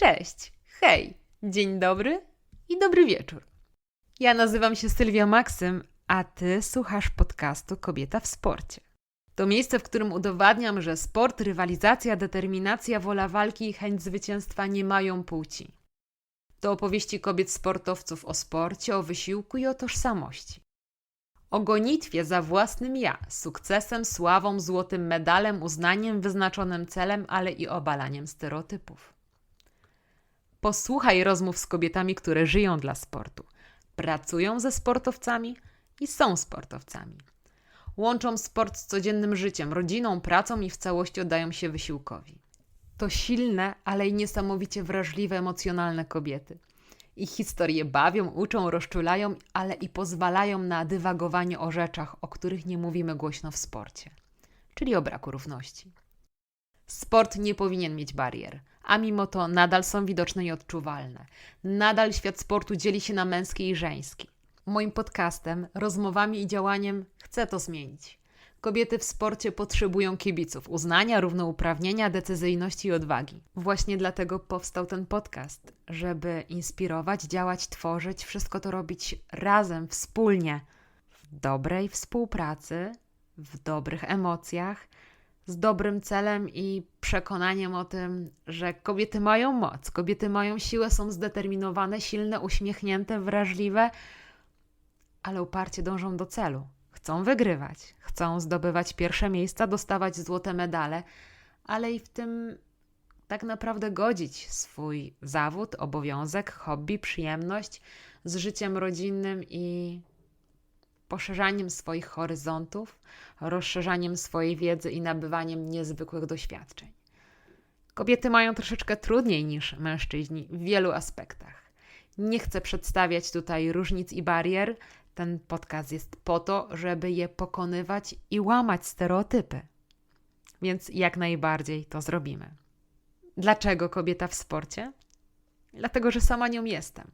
Cześć, hej, dzień dobry i dobry wieczór. Ja nazywam się Sylwia Maksym, a ty słuchasz podcastu Kobieta w sporcie. To miejsce, w którym udowadniam, że sport, rywalizacja, determinacja, wola walki i chęć zwycięstwa nie mają płci. To opowieści kobiet sportowców o sporcie, o wysiłku i o tożsamości. O gonitwie za własnym ja, sukcesem, sławą, złotym medalem, uznaniem, wyznaczonym celem, ale i obalaniem stereotypów. Posłuchaj rozmów z kobietami, które żyją dla sportu, pracują ze sportowcami i są sportowcami. Łączą sport z codziennym życiem, rodziną, pracą i w całości oddają się wysiłkowi. To silne, ale i niesamowicie wrażliwe, emocjonalne kobiety. Ich historie bawią, uczą, rozczulają, ale i pozwalają na dywagowanie o rzeczach, o których nie mówimy głośno w sporcie, czyli o braku równości. Sport nie powinien mieć barier, a mimo to nadal są widoczne i odczuwalne. Nadal świat sportu dzieli się na męski i żeński. Moim podcastem, rozmowami i działaniem chcę to zmienić. Kobiety w sporcie potrzebują kibiców, uznania, równouprawnienia, decyzyjności i odwagi. Właśnie dlatego powstał ten podcast, żeby inspirować, działać, tworzyć, wszystko to robić razem, wspólnie, w dobrej współpracy, w dobrych emocjach, z dobrym celem i przekonaniem o tym, że kobiety mają moc, kobiety mają siłę, są zdeterminowane, silne, uśmiechnięte, wrażliwe, ale uparcie dążą do celu. Chcą wygrywać, chcą zdobywać pierwsze miejsca, dostawać złote medale, ale i w tym tak naprawdę godzić swój zawód, obowiązek, hobby, przyjemność z życiem rodzinnym i poszerzaniem swoich horyzontów, rozszerzaniem swojej wiedzy i nabywaniem niezwykłych doświadczeń. Kobiety mają troszeczkę trudniej niż mężczyźni w wielu aspektach. Nie chcę przedstawiać tutaj różnic i barier. Ten podcast jest po to, żeby je pokonywać i łamać stereotypy. Więc jak najbardziej to zrobimy. Dlaczego kobieta w sporcie? Dlatego, że sama nią jestem.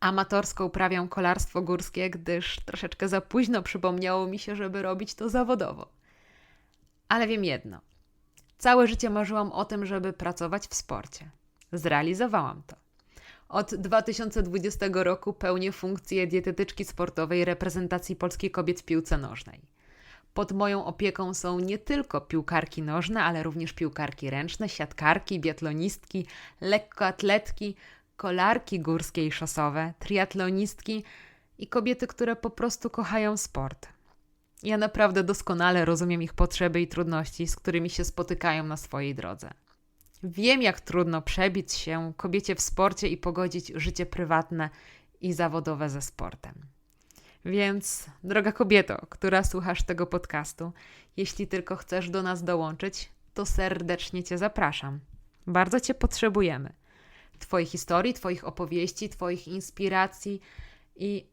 Amatorsko uprawiam kolarstwo górskie, gdyż troszeczkę za późno przypomniało mi się, żeby robić to zawodowo. Ale wiem jedno. Całe życie marzyłam o tym, żeby pracować w sporcie. Zrealizowałam to. Od 2020 roku pełnię funkcję dietetyczki sportowej reprezentacji polskiej kobiet w piłce nożnej. Pod moją opieką są nie tylko piłkarki nożne, ale również piłkarki ręczne, siatkarki, biatlonistki, lekkoatletki, kolarki górskie i szosowe, triatlonistki i kobiety, które po prostu kochają sport. Ja naprawdę doskonale rozumiem ich potrzeby i trudności, z którymi się spotykają na swojej drodze. Wiem, jak trudno przebić się kobiecie w sporcie i pogodzić życie prywatne i zawodowe ze sportem. Więc, droga kobieto, która słuchasz tego podcastu, jeśli tylko chcesz do nas dołączyć, to serdecznie Cię zapraszam. Bardzo Cię potrzebujemy. Twojej historii, Twoich opowieści, Twoich inspiracji i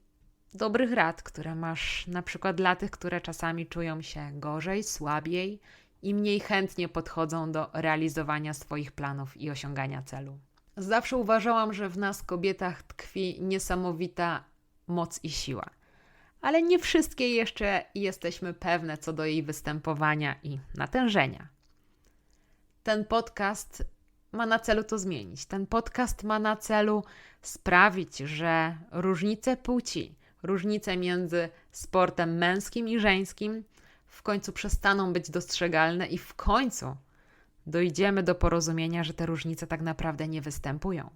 dobrych rad, które masz na przykład dla tych, które czasami czują się gorzej, słabiej i mniej chętnie podchodzą do realizowania swoich planów i osiągania celu. Zawsze uważałam, że w nas, kobietach, tkwi niesamowita moc i siła. Ale nie wszystkie jeszcze jesteśmy pewne co do jej występowania i natężenia. Ten podcast ma na celu to zmienić. Ten podcast ma na celu sprawić, że różnice płci, różnice między sportem męskim i żeńskim w końcu przestaną być dostrzegalne i w końcu dojdziemy do porozumienia, że te różnice tak naprawdę nie występują.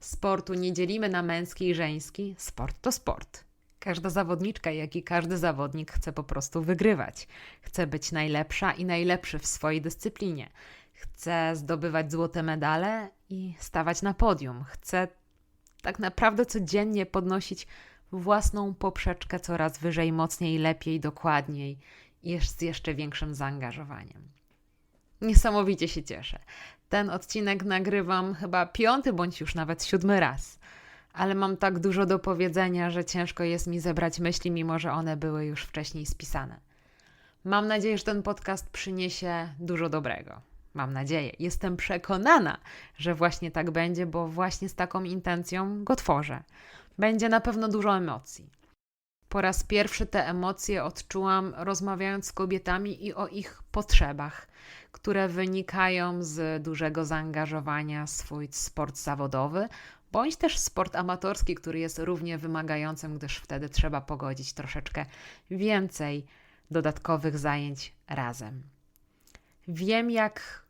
Sportu nie dzielimy na męski i żeński, sport to sport. Każda zawodniczka, jak i każdy zawodnik chce po prostu wygrywać. Chce być najlepsza i najlepszy w swojej dyscyplinie. Chce zdobywać złote medale i stawać na podium. Chce tak naprawdę codziennie podnosić własną poprzeczkę coraz wyżej, mocniej, lepiej, dokładniej i z jeszcze większym zaangażowaniem. Niesamowicie się cieszę. Ten odcinek nagrywam chyba piąty bądź już nawet siódmy raz, ale mam tak dużo do powiedzenia, że ciężko jest mi zebrać myśli, mimo że one były już wcześniej spisane. Mam nadzieję, że ten podcast przyniesie dużo dobrego. Mam nadzieję, jestem przekonana, że właśnie tak będzie, bo właśnie z taką intencją go tworzę. Będzie na pewno dużo emocji. Po raz pierwszy te emocje odczułam rozmawiając z kobietami i o ich potrzebach. które wynikają z dużego zaangażowania w swój sport zawodowy, bądź też sport amatorski, który jest równie wymagającym, gdyż wtedy trzeba pogodzić troszeczkę więcej dodatkowych zajęć razem. Wiem, jak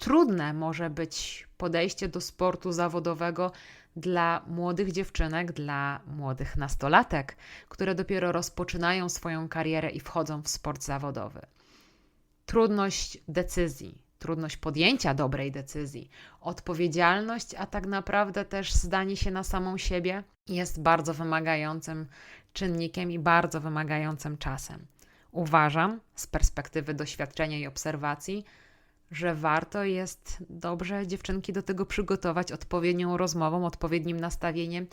trudne może być podejście do sportu zawodowego dla młodych dziewczynek, dla młodych nastolatek, które dopiero rozpoczynają swoją karierę i wchodzą w sport zawodowy. Trudność decyzji, trudność podjęcia dobrej decyzji, odpowiedzialność, a tak naprawdę też zdanie się na samą siebie jest bardzo wymagającym czynnikiem i bardzo wymagającym czasem. Uważam, z perspektywy doświadczenia i obserwacji, że warto jest dobrze dziewczynki do tego przygotować odpowiednią rozmową, odpowiednim nastawieniem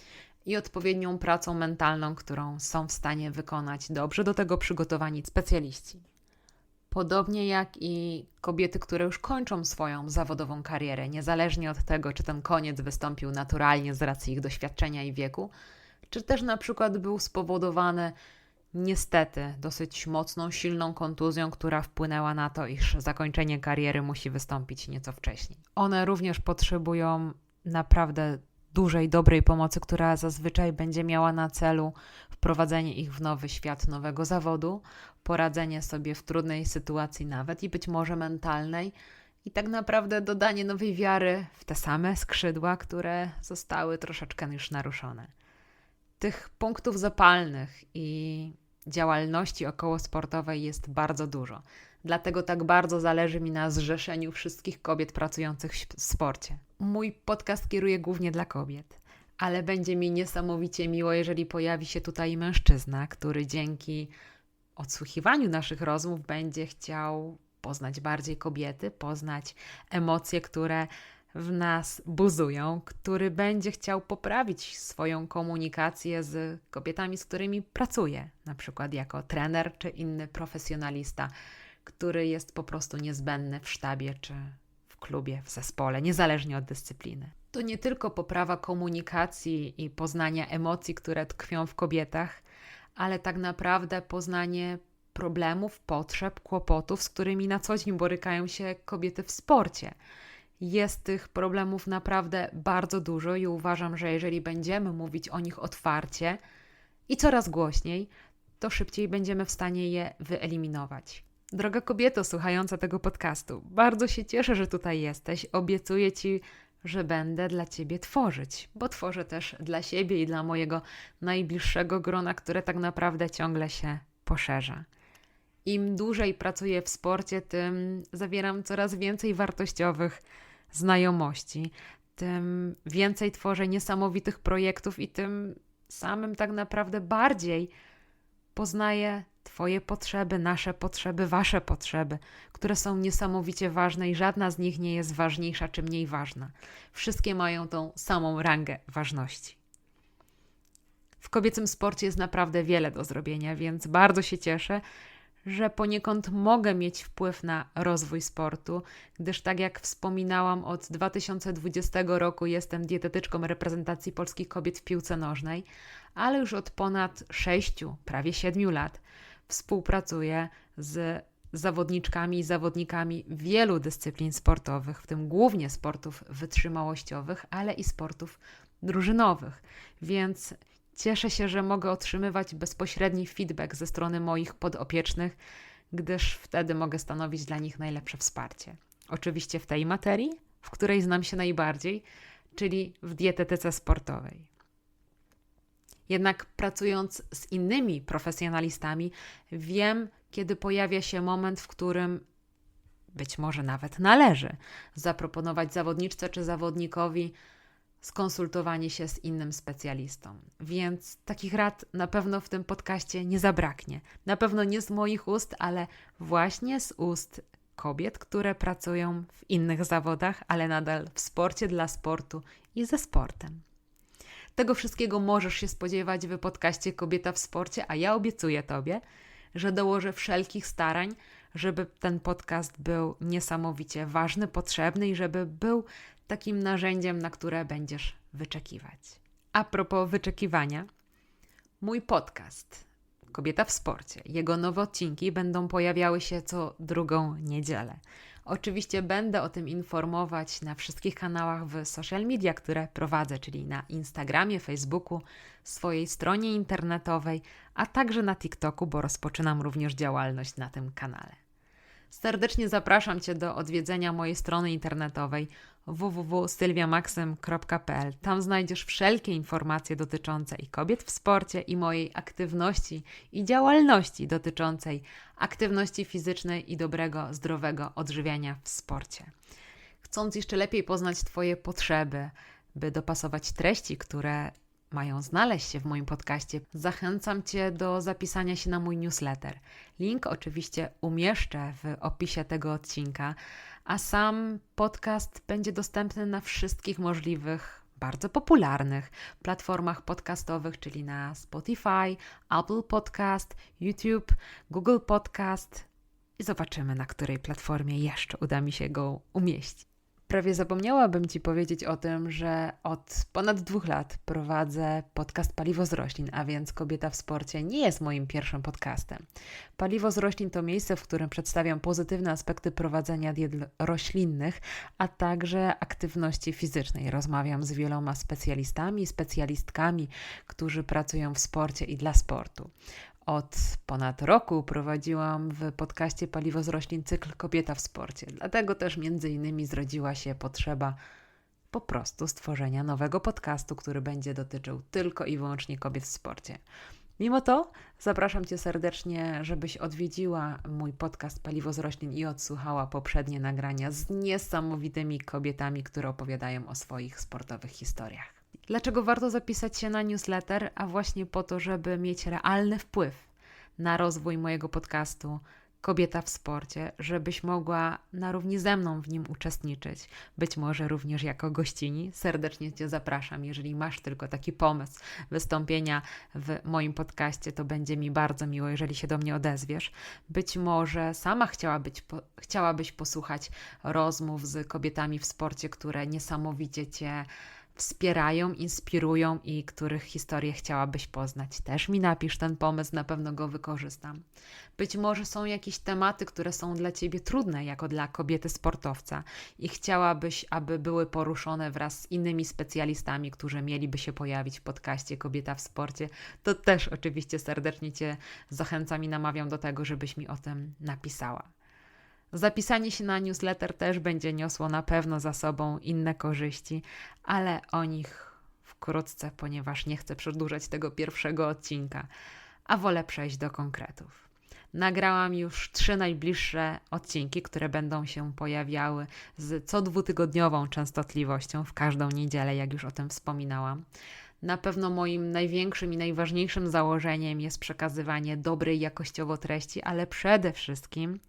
i odpowiednią pracą mentalną, którą są w stanie wykonać dobrze do tego przygotowani specjaliści. Podobnie jak i kobiety, które już kończą swoją zawodową karierę, niezależnie od tego, czy ten koniec wystąpił naturalnie z racji ich doświadczenia i wieku, czy też na przykład był spowodowany niestety dosyć mocną, silną kontuzją, która wpłynęła na to, iż zakończenie kariery musi wystąpić nieco wcześniej. One również potrzebują naprawdę dużej, dobrej pomocy, która zazwyczaj będzie miała na celu wprowadzenie ich w nowy świat nowego zawodu, poradzenie sobie w trudnej sytuacji nawet i być może mentalnej, i tak naprawdę dodanie nowej wiary w te same skrzydła, które zostały troszeczkę już naruszone. Tych punktów zapalnych i działalności okołosportowej jest bardzo dużo. Dlatego tak bardzo zależy mi na zrzeszeniu wszystkich kobiet pracujących w sporcie. Mój podcast kieruję głównie dla kobiet, ale będzie mi niesamowicie miło, jeżeli pojawi się tutaj mężczyzna, który dzięki odsłuchiwaniu naszych rozmów będzie chciał poznać bardziej kobiety, poznać emocje, które w nas buzują, który będzie chciał poprawić swoją komunikację z kobietami, z którymi pracuje, na przykład jako trener czy inny profesjonalista, który jest po prostu niezbędny w sztabie czy w klubie, w zespole, niezależnie od dyscypliny. To nie tylko poprawa komunikacji i poznania emocji, które tkwią w kobietach, ale tak naprawdę poznanie problemów, potrzeb, kłopotów, z którymi na co dzień borykają się kobiety w sporcie. Jest tych problemów naprawdę bardzo dużo i uważam, że jeżeli będziemy mówić o nich otwarcie i coraz głośniej, to szybciej będziemy w stanie je wyeliminować. Droga kobieto słuchająca tego podcastu, bardzo się cieszę, że tutaj jesteś. Obiecuję Ci, że będę dla Ciebie tworzyć, bo tworzę też dla siebie i dla mojego najbliższego grona, które tak naprawdę ciągle się poszerza. Im dłużej pracuję w sporcie, tym zawieram coraz więcej wartościowych znajomości, tym więcej tworzę niesamowitych projektów i tym samym tak naprawdę bardziej poznaję Twoje potrzeby, nasze potrzeby, Wasze potrzeby, które są niesamowicie ważne i żadna z nich nie jest ważniejsza czy mniej ważna. Wszystkie mają tą samą rangę ważności. W kobiecym sporcie jest naprawdę wiele do zrobienia, więc bardzo się cieszę, że poniekąd mogę mieć wpływ na rozwój sportu, gdyż tak jak wspominałam, od 2020 roku jestem dietetyczką reprezentacji polskich kobiet w piłce nożnej, ale już od ponad 6, prawie 7 lat współpracuję z zawodniczkami i zawodnikami wielu dyscyplin sportowych, w tym głównie sportów wytrzymałościowych, ale i sportów drużynowych. Więc Cieszę się, że mogę otrzymywać bezpośredni feedback ze strony moich podopiecznych, gdyż wtedy mogę stanowić dla nich najlepsze wsparcie. Oczywiście w tej materii, w której znam się najbardziej, czyli w dietetyce sportowej. Jednak pracując z innymi profesjonalistami, wiem, kiedy pojawia się moment, w którym być może nawet należy zaproponować zawodniczce czy zawodnikowi skonsultowanie się z innym specjalistą. Więc takich rad na pewno w tym podcaście nie zabraknie. Na pewno nie z moich ust, ale właśnie z ust kobiet, które pracują w innych zawodach, ale nadal w sporcie dla sportu i ze sportem. Tego wszystkiego możesz się spodziewać w podcaście Kobieta w sporcie, a ja obiecuję Tobie, że dołożę wszelkich starań, żeby ten podcast był niesamowicie ważny, potrzebny i żeby był takim narzędziem, na które będziesz wyczekiwać. A propos wyczekiwania, mój podcast Kobieta w Sporcie. Jego nowe odcinki będą pojawiały się co drugą niedzielę. Oczywiście będę o tym informować na wszystkich kanałach w social media, które prowadzę, czyli na Instagramie, Facebooku, swojej stronie internetowej, a także na TikToku, bo rozpoczynam również działalność na tym kanale. Serdecznie zapraszam Cię do odwiedzenia mojej strony internetowej www.sylwiamaksym.pl. Tam znajdziesz wszelkie informacje dotyczące i kobiet w sporcie, i mojej aktywności i działalności dotyczącej aktywności fizycznej i dobrego, zdrowego odżywiania w sporcie. Chcąc jeszcze lepiej poznać Twoje potrzeby, by dopasować treści, które mają znaleźć się w moim podcaście, zachęcam Cię do zapisania się na mój newsletter. Link oczywiście umieszczę w opisie tego odcinka, a sam podcast będzie dostępny na wszystkich możliwych, bardzo popularnych platformach podcastowych, czyli na Spotify, Apple Podcast, YouTube, Google Podcast i zobaczymy, na której platformie jeszcze uda mi się go umieścić. Prawie zapomniałabym Ci powiedzieć o tym, że od ponad dwóch lat prowadzę podcast Paliwo z Roślin, a więc Kobieta w Sporcie nie jest moim pierwszym podcastem. Paliwo z Roślin to miejsce, w którym przedstawiam pozytywne aspekty prowadzenia diet roślinnych, a także aktywności fizycznej. Rozmawiam z wieloma specjalistami specjalistkami, którzy pracują w sporcie i dla sportu. Od ponad roku prowadziłam w podcaście Paliwo z roślin cykl Kobieta w sporcie. Dlatego też między innymi zrodziła się potrzeba po prostu stworzenia nowego podcastu, który będzie dotyczył tylko i wyłącznie kobiet w sporcie. Mimo to zapraszam Cię serdecznie, żebyś odwiedziła mój podcast Paliwo z roślin i odsłuchała poprzednie nagrania z niesamowitymi kobietami, które opowiadają o swoich sportowych historiach. Dlaczego warto zapisać się na newsletter? A właśnie po to, żeby mieć realny wpływ na rozwój mojego podcastu Kobieta w sporcie, żebyś mogła na równi ze mną w nim uczestniczyć, być może również jako gościni. Serdecznie Cię zapraszam. Jeżeli masz tylko taki pomysł wystąpienia w moim podcaście, to będzie mi bardzo miło, jeżeli się do mnie odezwiesz. Być może sama chciałabyś, po, chciałabyś posłuchać rozmów z kobietami w sporcie, które niesamowicie Cię wspierają, inspirują i których historię chciałabyś poznać. Też mi napisz ten pomysł, na pewno go wykorzystam. Być może są jakieś tematy, które są dla Ciebie trudne, jako dla kobiety sportowca, i chciałabyś, aby były poruszone wraz z innymi specjalistami, którzy mieliby się pojawić w podcaście Kobieta w Sporcie. To też oczywiście serdecznie Cię zachęcam i namawiam do tego, żebyś mi o tym napisała. Zapisanie się na newsletter też będzie niosło na pewno za sobą inne korzyści, ale o nich wkrótce, ponieważ nie chcę przedłużać tego pierwszego odcinka, a wolę przejść do konkretów. Nagrałam już trzy najbliższe odcinki, które będą się pojawiały z co dwutygodniową częstotliwością w każdą niedzielę, jak już o tym wspominałam. Na pewno moim największym i najważniejszym założeniem jest przekazywanie dobrej jakościowo treści, ale przede wszystkim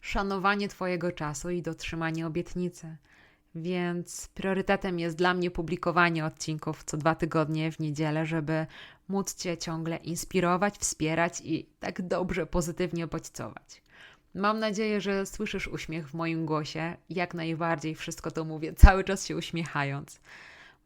szanowanie Twojego czasu i dotrzymanie obietnicy. Więc priorytetem jest dla mnie publikowanie odcinków co dwa tygodnie w niedzielę, żeby móc Cię ciągle inspirować, wspierać i tak dobrze, pozytywnie bodźcować. Mam nadzieję, że słyszysz uśmiech w moim głosie. Jak najbardziej wszystko to mówię, cały czas się uśmiechając,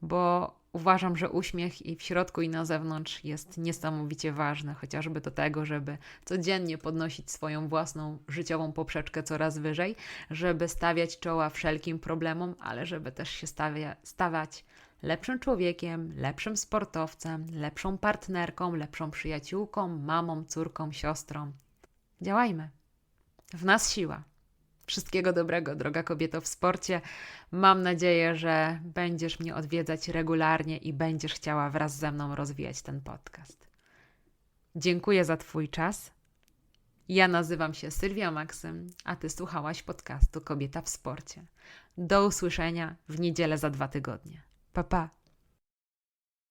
bo uważam, że uśmiech i w środku, i na zewnątrz jest niesamowicie ważny, chociażby do tego, żeby codziennie podnosić swoją własną życiową poprzeczkę coraz wyżej, żeby stawiać czoła wszelkim problemom, ale żeby też się stawia, stawać lepszym człowiekiem, lepszym sportowcem, lepszą partnerką, lepszą przyjaciółką, mamą, córką, siostrą. Działajmy. W nas siła. Wszystkiego dobrego, droga kobieto w sporcie. Mam nadzieję, że będziesz mnie odwiedzać regularnie i będziesz chciała wraz ze mną rozwijać ten podcast. Dziękuję za Twój czas. Ja nazywam się Sylwia Maksym, a Ty słuchałaś podcastu Kobieta w sporcie. Do usłyszenia w niedzielę za dwa tygodnie. Pa, pa.